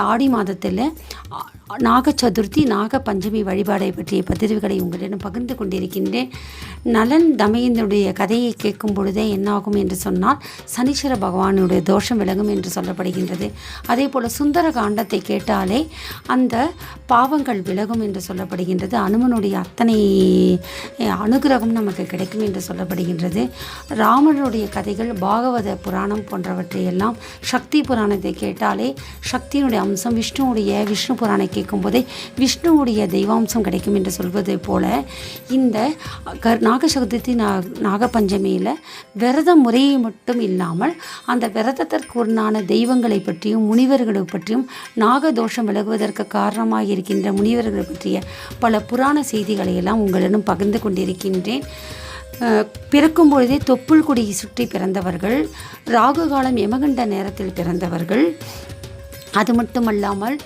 ஆடி மாதத்தில் நாக சதுர்த்தி நாக பஞ்சமி வழிபாடை பற்றிய பதிவுகளை உங்களிடம் பகிர்ந்து கொண்டிருக்கின்றேன். நலன் தமயந்தனுடைய கதையை கேட்கும் பொழுதே என்னாகும் என்று சொன்னால் சனீஸ்வர பகவானுடைய தோஷம் விளங்கும் என்று சொல்லப்படுகின்றது. அதே போல் சுந்தர காண்டத்தை கேட்டாலே அந்த பாவங்கள் விலகும் என்று சொல்லப்படுகின்றது. அனுமனுடைய அத்தனை அனுகிரகம் நமக்கு கிடைக்கும் என்று சொல்லப்படுகின்றது. ராமனுடைய கதைகள் பாகவத புராணம் போன்றவற்றையெல்லாம் சக்தி புராணத்தை கேட்டாலே சக்தியினுடைய அம்சம் விஷ்ணுவுடைய விஷ்ணு புராணை கேட்கும்போதே விஷ்ணுவுடைய தெய்வாம்சம் கிடைக்கும் என்று சொல்வது போல இந்த க நாக சதுர்த்தி நா நாகபஞ்சமியில் விரத முறையை மட்டும் இல்லாமல் அந்த விரதத்திற்கு உண்டான தெய்வங்களை பற்றியும் முனிவர்களை பற்றியும் நாகதோஷம் விலகுவதற்கு காரணமாக இருக்கின்ற முனிவர்களை பற்றிய பல புராண செய்திகளை எல்லாம் உங்களிடம் பகிர்ந்து கொண்டிருக்கின்றேன். பிறக்கும் பொழுதே தொப்புள் கொடியை சுற்றி பிறந்தவர்கள் ராகு காலம் யமகண்ட நேரத்தில் பிறந்தவர்கள். அது மட்டுமல்லாமல் அல்லாமல்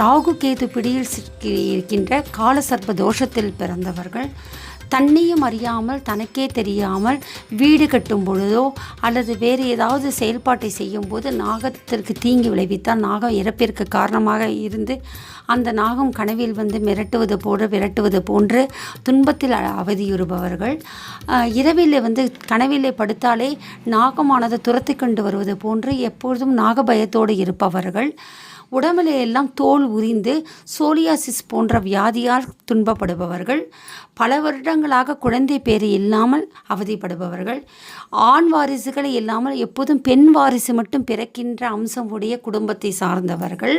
ராகு கேது பிடியில் இருக்கின்ற காலசர்ப்ப தோஷத்தில் பிறந்தவர்கள் தன்னையும் அறியாமல் தனக்கே தெரியாமல் வீடு கட்டும் பொழுதோ அல்லது வேறு ஏதாவது செயல்பாட்டை செய்யும்போது நாகத்திற்கு தீங்கி விளைவித்தால் நாகம் இறப்பிற்கு காரணமாக இருந்து அந்த நாகம் கனவில் வந்து மிரட்டுவது போன்று விரட்டுவது போன்று துன்பத்தில் அவதியுறுபவர்கள். இரவிலே இரவில் வந்து கனவிலே படுத்தாலே நாகமானது துரத்தி கொண்டு வருவது போன்று எப்பொழுதும் நாகபயத்தோடு இருப்பவர்கள். உடம்பில் எல்லாம் தோல் உரிந்து சோலியாசிஸ் போன்ற வியாதியால் துன்பப்படுபவர்கள் பல வருடங்களாக குழந்தை பேர் இல்லாமல் அவதிப்படுபவர்கள் ஆண் வாரிசுகளை இல்லாமல் எப்போதும் பெண் வாரிசு மட்டும் பிறக்கின்ற அம்சம் உடைய குடும்பத்தை சார்ந்தவர்கள்.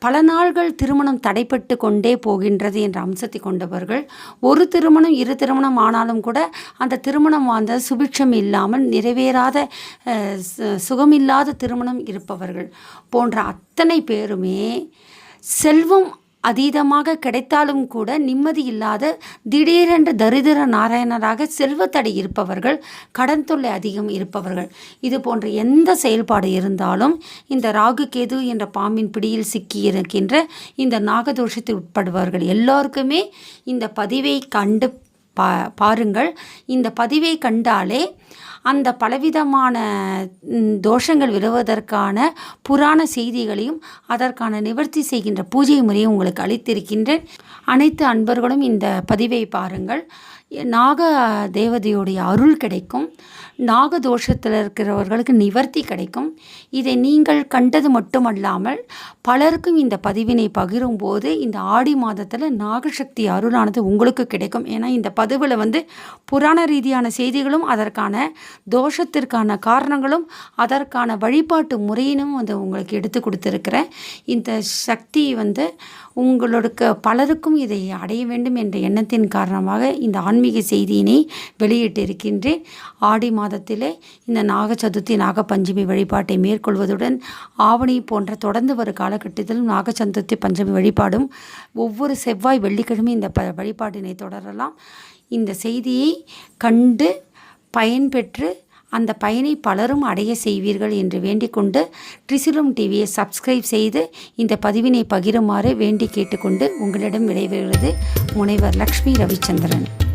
பல நாள்கள் திருமணம் தடைப்பட்டு கொண்டே போகின்றது என்ற அம்சத்தை கொண்டவர்கள் ஒரு திருமணம் இரு திருமணம் ஆனாலும் கூட அந்த திருமணம் அந்த சுபிட்சம் இல்லாமல் நிறைவேறாத சு- சுகமில்லாத திருமணம் இருப்பவர்கள் போன்ற அத்தனை பேருமே செல்வம் அதீதமாக கிடைத்தாலும் கூட நிம்மதி இல்லாத திடீரென்று தரித்திர நாராயணராக செல்வத்தடை இருப்பவர்கள் கடன் தொல்லை அதிகம் இருப்பவர்கள். இது போன்ற எந்த செயல்பாடு இருந்தாலும் இந்த ராகு கேது என்ற பாம்பின் பிடியில் சிக்கி இருக்கின்ற இந்த நாகதோஷத்தில் உட்படுபவர்கள் எல்லோருக்குமே இந்த பதிவை கண்டு பா பாருங்கள். இந்த பதிவை கண்டாலே அந்த பலவிதமான தோஷங்கள் விழுவதற்கான புராண செய்திகளையும் அதற்கான நிவர்த்தி செய்கின்ற பூஜை முறையும் உங்களுக்கு அளித்திருக்கின்றேன். அனைத்து அன்பர்களும் இந்த பதிவை பாருங்கள். நாக தேவதையுடைய அருள் கிடைக்கும். நாக தோஷத்தில் இருக்கிறவர்களுக்கு நிவர்த்தி கிடைக்கும். இதை நீங்கள் கண்டது மட்டுமல்லாமல் பலருக்கும் இந்த பதிவினை பகிரும்போது இந்த ஆடி மாதத்தில் நாகசக்தி அருளானது உங்களுக்கு கிடைக்கும். ஏன்னா இந்த பதிவில் வந்து புராண ரீதியான செய்திகளும் அதற்கான தோஷத்திற்கான காரணங்களும் அதற்கான வழிபாட்டு முறையினும் வந்து உங்களுக்கு எடுத்து கொடுத்துருக்கிறேன். இந்த சக்தி வந்து உங்களுக்கு பலருக்கும் இதை அடைய வேண்டும் என்ற எண்ணத்தின் காரணமாக இந்த ஆன்மீக செய்தியினை வெளியிட்டிருக்கின்றேன். ஆடி மாதத்திலே இந்த நாக சதுர்த்தி நாக பஞ்சமி வழிபாட்டை மேற்கொள்வதுடன் ஆவணி போன்ற தொடர்ந்து வரும் காலகட்டத்திலும் நாக சதுர்த்தி பஞ்சமி வழிபாடும் ஒவ்வொரு செவ்வாய் வெள்ளிக்கிழமை இந்த ப வழிபாட்டினை தொடரலாம். இந்த செய்தியை கண்டு பயன்பெற்று அந்த பயனை பலரும் அடைய செய்வீர்கள் என்று வேண்டிக்கொண்டு ட்ரிசிலும் டிவியை சப்ஸ்கிரைப் செய்து இந்த பதிவினை பகிருமாறு வேண்டி கேட்டுக்கொண்டு உங்களிடம் விடைபெறுகிறது முனைவர் லக்ஷ்மி ரவிச்சந்திரன்.